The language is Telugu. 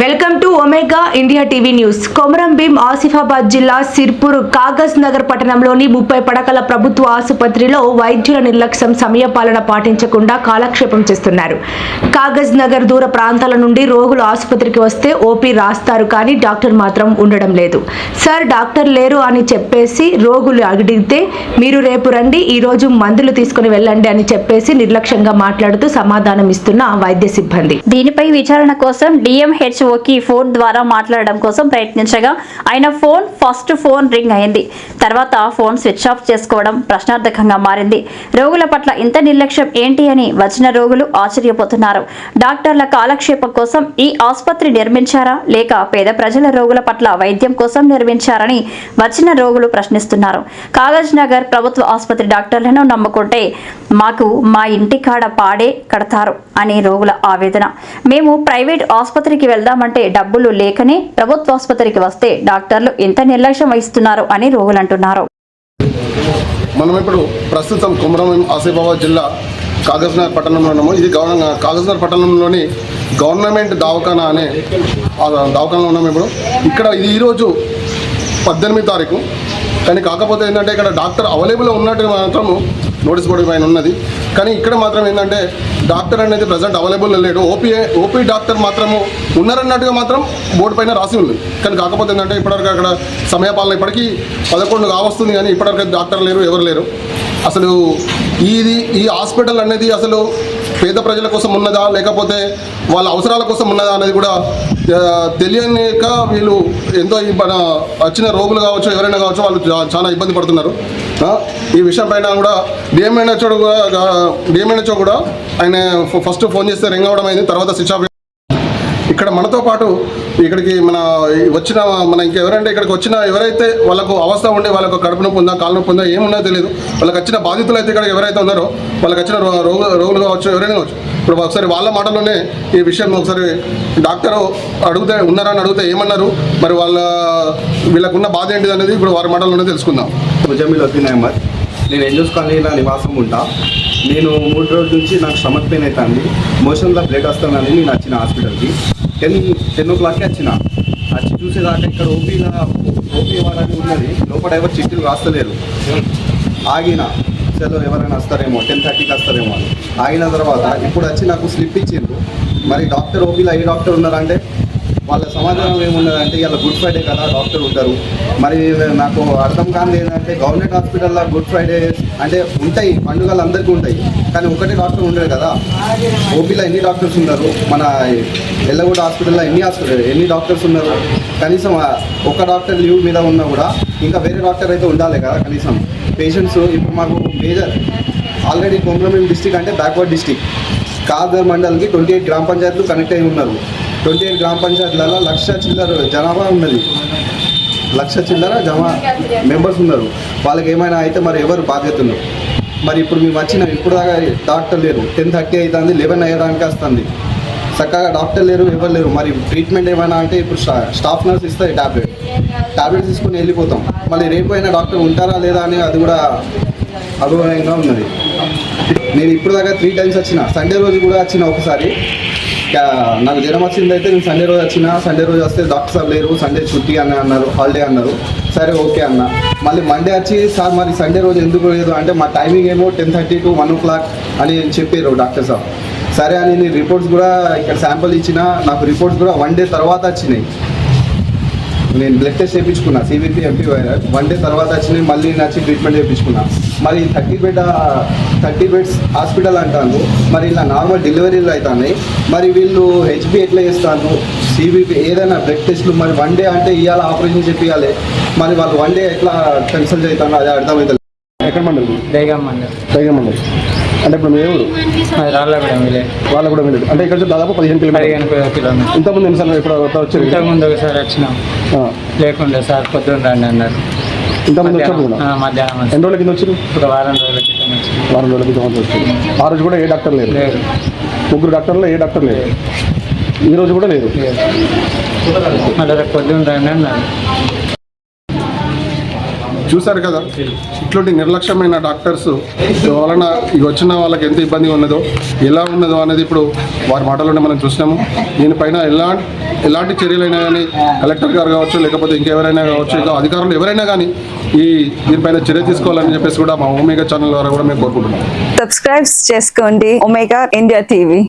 Welcome to Omega India TV news. Komaram Bheem Asifabad జిల్లా సిర్పూర్ కాగజ్ నగర్ పట్టణంలోని ముప్పై పడకల ప్రభుత్వ ఆసుపత్రిలో వైద్యుల నిర్లక్ష్యం సమయపాలన పాటించకుండా కాలక్షేపం చేస్తున్నారు. కాగజ్ నగర్ దూర ప్రాంతాల నుండి రోగులు ఆసుపత్రికి వస్తే ఓపీ రాస్తారు కానీ డాక్టర్ మాత్రం ఉండడం లేదు. సార్ డాక్టర్ లేరు అని చెప్పేసి రోగులు అడిగితే మీరు రేపు రండి ఈ రోజు మందులు తీసుకుని వెళ్ళండి అని చెప్పేసి నిర్లక్ష్యంగా మాట్లాడుతూ సమాధానం ఇస్తున్న వైద్య సిబ్బంది. దీనిపై విచారణ కోసం డిఎంహెచ్ఓకి ఫోన్ ద్వారా మాట్లాడడం కోసం ప్రయత్నించగా ఆయన ఫోన్ ఫస్ట్ ఫోన్ రింగ్ అయింది. తర్వాత ఫోన్ స్విచ్ ఆఫ్ చేసుకోవడం ప్రశ్నార్థకంగా మారింది. రోగుల పట్ల ఇంత నిర్లక్ష్యం ఏంటి అని వచ్చిన రోగులు ఆశ్చర్యపోతున్నారు. డాక్టర్ల కాలక్షేపం కోసం ఈ ఆసుపత్రి నిర్మించారా? లేక పేద ప్రజల రోగుల పట్ల వైద్యం కోసం నిర్మించారని వచ్చిన రోగులు ప్రశ్నిస్తున్నారు. కాగజ్ నగర్ ప్రభుత్వ ఆసుపత్రి డాక్టర్లను నమ్ముకుంటే మాకు మా ఇంటి కాడ పాడే కడతారు అని రోగుల ఆవేదన. మేము ప్రైవేట్ ఆసుపత్రికి వెళ్దామంటే డబ్బులు లేకనే ప్రభుత్వాసుపత్రికి వస్తే డాక్టర్లు ఎంత నిర్లక్ష్యం వహిస్తున్నారు అని రోగులు అంటున్నారు. మనం ఇప్పుడు ప్రస్తుతం కుమరం ఆసిఫాబాద్ జిల్లా కాగజ్నగర్ పట్టణంలో ఉన్నాము ఇది గవర్న కాగజ్నగర్ పట్టణంలోని గవర్నమెంట్ దవాఖానా అనే ఆ ఉన్నాము ఇప్పుడు. ఇక్కడ ఇది ఈరోజు పద్దెనిమిది తారీఖు. కానీ కాకపోతే ఏంటంటే ఇక్కడ డాక్టర్ అవైలబుల్ ఉన్నట్టు మాత్రము నోటీస్ బోర్డు పైన ఉన్నది. కానీ ఇక్కడ మాత్రం ఏంటంటే డాక్టర్ అనేది ప్రజెంట్ అవైలబుల్ లేడు. ఓపీ ఓపీ డాక్టర్ మాత్రము ఉన్నారన్నట్టుగా మాత్రం బోర్డు పైన రాసి ఉంది. కానీ కాకపోతే ఏంటంటే ఇప్పటివరకు అక్కడ సమయపాలన ఇప్పటికీ పదకొండు కావస్తుంది కానీ ఇప్పటివరకు డాక్టర్ లేరు ఎవరు లేరు. అసలు ఇది ఈ హాస్పిటల్ అనేది అసలు పేద ప్రజల కోసం ఉన్నదా లేకపోతే వాళ్ళ అవసరాల కోసం ఉన్నదా అనేది కూడా తెలియక వీళ్ళు ఎంతో మన వచ్చిన రోగులు కావచ్చు ఎవరైనా కావచ్చు వాళ్ళు చాలా ఇబ్బంది పడుతున్నారు. ఈ విషయం పైన కూడా డిఎంఎన్హెచ్ఓ కూడా డిఎంఎన్హెచ్ఓ కూడా ఆయన ఫస్ట్ ఫోన్ చేస్తే రింగ్ అవడం అయింది తర్వాత స్విచ్ ఆఫ్ ఇక్కడ మనతో పాటు ఇక్కడికి మన వచ్చిన మన ఇంకెవరంటే ఇక్కడికి వచ్చిన ఎవరైతే వాళ్ళకు అవస్థ ఉండి వాళ్ళకు కడుపు నొప్పి ఉందా కాలు నొప్పి ఉందా ఏమున్నా తెలియదు వాళ్ళకి వచ్చిన బాధితులు అయితే ఇక్కడ ఎవరైతే ఉన్నారో వాళ్ళకి వచ్చిన రో- రోగులు కావచ్చు ఎవరైనా కావచ్చు. ఇప్పుడు ఒకసారి వాళ్ళ మాటలోనే ఈ విషయం ఒకసారి డాక్టర్ అడిగితే ఉన్నారని అడిగితే ఏమన్నారు? మరి వాళ్ళ వీళ్ళకున్న బాధ ఏంటిది అనేది ఇప్పుడు వారి మాటల్లోనే తెలుసుకుందాం. ముజమిల్ వద్దీన్ అహ్మద్ నేను ఎంజోస్ కాలనీలో నివాసం ఉంటా. నేను మూడు రోజుల నుంచి నాకు స్టమక్ పెయిన్ అవుతుంది మోషన్లో బ్లడ్ వస్తుందని నేను వచ్చిన హాస్పిటల్కి. టెన్ టెన్ ఓ క్లాక్కి వచ్చిన. వచ్చి చూసేదాకా ఇక్కడ ఓపీలో ఓపీ వాళ్ళని ఉన్నది. లోపల ఎవరు చిట్టులు రాస్తలేరు. ఆగిన. చలో ఎవరైనా వస్తారేమో టెన్ థర్టీకి వస్తారేమో అని. ఆగిన తర్వాత ఇప్పుడు వచ్చి నాకు స్లిప్ ఇచ్చిండ్రు. మరి డాక్టర్ ఓపీలో ఏ డాక్టర్ ఉన్నారంటే వాళ్ళ సమాధానం ఏమున్నదంటే ఇలా గుడ్ ఫ్రైడే కదా డాక్టర్ ఉంటారు. మరి నాకు అర్థం కానిది ఏంటంటే గవర్నమెంట్ హాస్పిటల్లో గుడ్ ఫ్రైడే అంటే ఉంటాయి పండుగలు అందరికీ ఉంటాయి. కానీ ఒకటే డాక్టర్ ఉండరు కదా. ఓపీలో ఎన్ని డాక్టర్స్ ఉన్నారు? మన ఎల్లగూడ హాస్పిటల్లో ఎన్ని హాస్పిటల్ ఎన్ని డాక్టర్స్ ఉన్నారు? కనీసం ఒక డాక్టర్ లీవ్ మీద ఉన్నా కూడా ఇంకా వేరే డాక్టర్ అయితే ఉండాలి కదా కనీసం. పేషెంట్స్ ఇప్పుడు మాకు మేజర్. ఆల్రెడీ కొమరంభీం డిస్టిక్ అంటే బ్యాక్వర్డ్ డిస్టిక్. కాదర్ మండల్కి ట్వంటీ ఎయిట్ గ్రామ పంచాయతీలు కనెక్ట్ అయి ఉన్నారు. ట్వంటీ ఎయిట్ గ్రామ పంచాయతీలలో లక్ష చిల్లర జనాభా ఉన్నది. లక్ష చిల్లర జమా మెంబర్స్ ఉన్నారు. వాళ్ళకి ఏమైనా అయితే మరి ఎవరు బాధ్యతలు మరి ఇప్పుడు మేము వచ్చిన ఇప్పుడు దాకా డాక్టర్ లేరు. టెన్ థర్టీ అవుతుంది లెవెన్ అయ్యడానికి వస్తుంది. చక్కగా డాక్టర్ లేరు ఎవరు లేరు. మరి ట్రీట్మెంట్ ఏమైనా అంటే ఇప్పుడు స్టాఫ్ నర్స్ ఇస్తుంది టాబ్లెట్. టాబ్లెట్ తీసుకొని వెళ్ళిపోతాం. మళ్ళీ రేపు అయినా డాక్టర్ ఉంటారా లేదా అని అది కూడా అభిమానంగా ఉన్నది. నేను ఇప్పుడు దాకా త్రీ టైమ్స్ వచ్చిన. సండే రోజు కూడా వచ్చిన ఒకసారి. నాకు జ్వరం వచ్చింది అయితే నేను సండే రోజు వచ్చిన సండే రోజు వస్తే డాక్టర్ సార్ లేరు సండే ఛుట్టి అని అన్నారు హాలిడే అన్నారు. సరే ఓకే అన్న. మళ్ళీ మండే వచ్చి సార్ మరి సండే రోజు ఎందుకు లేదు? అంటే మా టైమింగ్ ఏమో ten thirty to one o'clock అని చెప్పారు డాక్టర్ సార్. సరే అని నేను రిపోర్ట్స్ కూడా ఇక్కడ శాంపుల్ ఇచ్చిన నాకు రిపోర్ట్స్ కూడా వన్ డే తర్వాత వచ్చినాయి. నేను బ్లడ్ టెస్ట్ చేయించుకున్నా CBP MP virus one day తర్వాత వచ్చినాయి మళ్ళీ నేను వచ్చి ట్రీట్మెంట్ చేయించుకున్నా. మరి thirty bed thirty beds hospital అంటాను మరి ఇలా నార్మల్ డెలివరీలు అవుతున్నాయి మరి వీళ్ళు హెచ్పి ఎట్లా చేస్తాను సిబిపి ఏదైనా బ్లడ్ టెస్ట్లు మరి వన్ డే అంటే ఇవాళ ఆపరేషన్ చెప్పియాలి మరి వాళ్ళు వన్ డే ఎట్లా కన్సల్ట్ అవుతాను అది అర్థమవుతుంది ఎక్కడ మండలి? బేగం మండలం. మండలి. అంటే ఇప్పుడు మీ అది రాళ్ళగూడెం విలేజ్ కూడా వెళ్ళదు అంటే ఇక్కడ దాదాపు పదిహేను కిలోమీటర్లు. పదిహేను కిలోమీటర్ ఇంతకుముందు ఎన్నిసార్లు ఇప్పుడు వచ్చారు? ఇంతకుముందు ఒకసారి వచ్చినాం. ఆ, లేకుండే సార్ పొద్దున్న రండి అన్నారు. ఇంతకుముందు వచ్చినప్పుడు మధ్యాహ్నం ఎన్ని రోజుల కింద వచ్చారు? ఒక వారం రోజుల క్రితం వారం రోజుల క్రితం వచ్చారు. ఆ రోజు కూడా ఏ డాక్టర్ లేరు? లేదు ముగ్గురు డాక్టర్లు ఏ డాక్టర్ లేరు? ఈ రోజు కూడా లేదు మళ్ళీ పొద్దున్న రండి అన్నారు. చూశారు కదా? ఇట్లాంటి నిర్లక్ష్యమైన డాక్టర్స్ వలన ఈ వచ్చిన వాళ్ళకి ఎంత ఇబ్బంది ఉన్నదో ఎలా ఉన్నదో అనేది ఇప్పుడు వారి మాటలోనే మనం చూసినాము. దీనిపైన ఎలా ఎలాంటి చర్యలైనా కానీ కలెక్టర్ గారు కావచ్చు లేకపోతే ఇంకెవరైనా కావచ్చు ఇంకా అధికారులు ఎవరైనా కానీ ఈ దీనిపైన చర్య తీసుకోవాలని చెప్పేసి కూడా మా ఓమేగా ఛానల్ ద్వారా కూడా మేము కోరుకుంటున్నాం. సబ్స్క్రైబ్ చేసుకోండి ఒమేగా ఇండియా టీవీ.